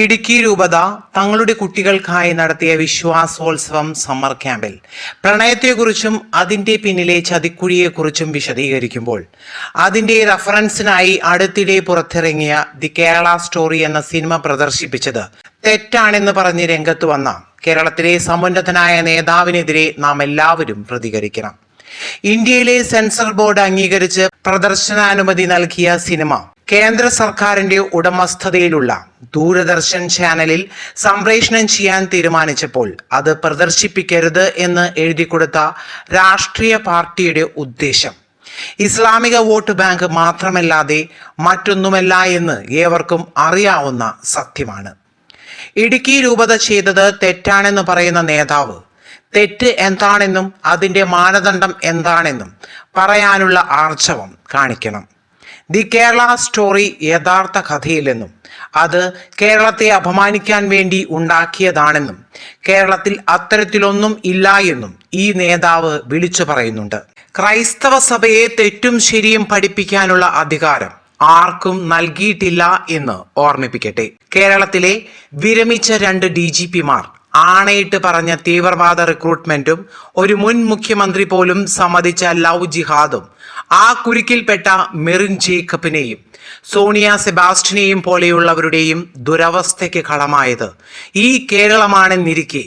ഇടുക്കി രൂപത തങ്ങളുടെ കുട്ടികൾക്കായി നടത്തിയ വിശ്വാസോത്സവം സമ്മർ ക്യാമ്പിൽ. പ്രണയത്തെക്കുറിച്ചും അതിന്റെ പിന്നിലെ ചതിക്കുഴിയെക്കുറിച്ചും വിശദീകരിക്കുമ്പോൾ അതിന്റെ റഫറൻസിനായി അടുത്തിടെ പുറത്തിറങ്ങിയ ദി കേരള സ്റ്റോറി എന്ന സിനിമ പ്രദർശിപ്പിച്ചത് തെറ്റാണെന്ന് പറഞ്ഞ് രംഗത്ത് വന്ന കേരളത്തിലെ സമുന്നതനായ നേതാവിനെതിരെ നാം എല്ലാവരും പ്രതികരിക്കണം. ഇന്ത്യയിലെ സെൻസർ ബോർഡ് അംഗീകരിച്ച് പ്രദർശനാനുമതി നൽകിയ സിനിമ കേന്ദ്ര സർക്കാരിന്റെ ഉടമസ്ഥതയിലുള്ള ദൂരദർശൻ ചാനലിൽ സംപ്രേഷണം ചെയ്യാൻ തീരുമാനിച്ചപ്പോൾ അത് പ്രദർശിപ്പിക്കരുത് എന്ന് എഴുതി കൊടുത്ത രാഷ്ട്രീയ പാർട്ടിയുടെ ഉദ്ദേശം. ഇസ്ലാമിക വോട്ട് ബാങ്ക് മാത്രമല്ലാതെ മറ്റൊന്നുമല്ല എന്ന് ഏവർക്കും അറിയാവുന്ന സത്യമാണ്. ഇടുക്കി രൂപത ചെയ്തത് തെറ്റാണെന്ന് പറയുന്ന നേതാവ് തെറ്റ് എന്താണെന്നും അതിന്റെ മാനദണ്ഡം എന്താണെന്നും പറയാനുള്ള ആർജവം കാണിക്കണം. ദി കേരള സ്റ്റോറി യഥാർത്ഥ കഥയില്ലെന്നും അത് കേരളത്തെ അപമാനിക്കാൻ വേണ്ടി ഉണ്ടാക്കിയതാണെന്നും കേരളത്തിൽ അത്തരത്തിലൊന്നും ഇല്ല എന്നും ഈ നേതാവ് വിളിച്ചു പറയുന്നുണ്ട്. ക്രൈസ്തവ സഭയെ തെറ്റും ശരിയും പഠിപ്പിക്കാനുള്ള അധികാരം ആർക്കും നൽകിയിട്ടില്ല എന്ന് ഓർമ്മിപ്പിക്കട്ടെ. കേരളത്തിലെ വിരമിച്ച രണ്ട് ഡി ജി പിമാർ ആണയിട്ട് പറഞ്ഞ തീവ്രവാദ റിക്രൂട്ട്മെന്റും ഒരു മുൻ മുഖ്യമന്ത്രി പോലും സമ്മതിച്ച ലവ് ജിഹാദും ആ കുരുക്കിൽപ്പെട്ട മെറിൻ ജേക്കബിനെയും സോണിയ സെബാസ്റ്റിനെയും പോലെയുള്ളവരുടെയും ദുരവസ്ഥയ്ക്ക് കളമായത് ഈ കേരളമാണെന്നിരിക്കെ.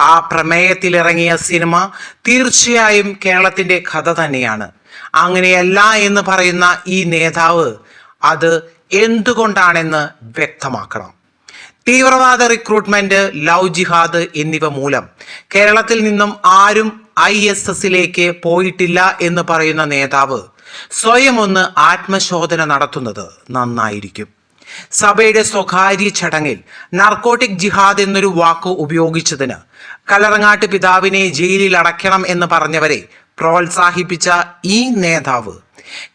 ആ പ്രമേയത്തിലിറങ്ങിയ സിനിമ തീർച്ചയായും കേരളത്തിന്റെ കഥ തന്നെയാണ്. അങ്ങനെയല്ല എന്ന് പറയുന്ന ഈ നേതാവ് അത് എന്തുകൊണ്ടാണെന്ന് വ്യക്തമാക്കണം. തീവ്രവാദ റിക്രൂട്ട്മെന്റ് ലവ് ജിഹാദ് എന്നിവ മൂലം കേരളത്തിൽ നിന്നും ആരും ഐ എസ് എസിലേക്ക് പോയിട്ടില്ല എന്ന് പറയുന്ന നേതാവ് സ്വയം ഒന്ന് ആത്മശോധന നടത്തുന്നത് നന്നായിരിക്കും. സഭയുടെ സ്വകാര്യ ചടങ്ങിൽ നർക്കോട്ടിക് ജിഹാദ് എന്നൊരു വാക്ക് ഉപയോഗിച്ചതിന് കലറങ്ങാട്ട് പിതാവിനെ ജയിലിൽ അടയ്ക്കണം എന്ന് പറഞ്ഞവരെ പ്രോത്സാഹിപ്പിച്ച ഈ നേതാവ്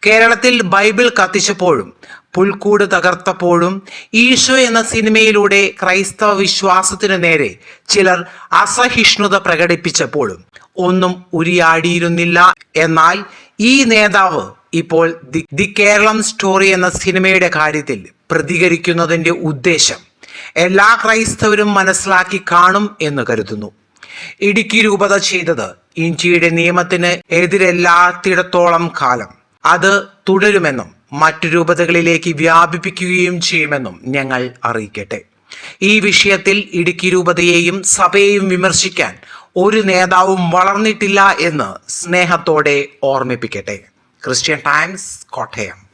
കേരളത്തിൽ ബൈബിൾ കത്തിച്ചപ്പോഴും പുൽക്കൂട് തകർത്തപ്പോഴും ഈശോ എന്ന സിനിമയിലൂടെ ക്രൈസ്തവ വിശ്വാസത്തിനു നേരെ ചിലർ അസഹിഷ്ണുത പ്രകടിപ്പിച്ചപ്പോഴും ഒന്നും ഉരിയാടിയിരുന്നില്ല. എന്നാൽ ഈ നേതാവ് ഇപ്പോൾ ദി ദി കേരളം സ്റ്റോറി എന്ന സിനിമയുടെ കാര്യത്തിൽ പ്രതികരിക്കുന്നതിന്റെ ഉദ്ദേശം എല്ലാ ക്രൈസ്തവരും മനസ്സിലാക്കി കാണും എന്ന് കരുതുന്നു. ഇടുക്കി രൂപത ചെയ്തത് ഇന്ത്യയുടെ നിയമത്തിന് എതിരല്ലാത്തിടത്തോളം കാലം അത് തുടരുമെന്നും മറ്റു രൂപതകളിലേക്ക് വ്യാപിപ്പിക്കുകയും ചെയ്യുമെന്നും ഞങ്ങൾ അറിയിക്കട്ടെ. ഈ വിഷയത്തിൽ ഇടുക്കി രൂപതയെയും സഭയെയും വിമർശിക്കാൻ ഒരു നേതാവും വളർന്നിട്ടില്ല എന്ന് സ്നേഹത്തോടെ ഓർമ്മിപ്പിക്കട്ടെ. Christian Times Kottayam.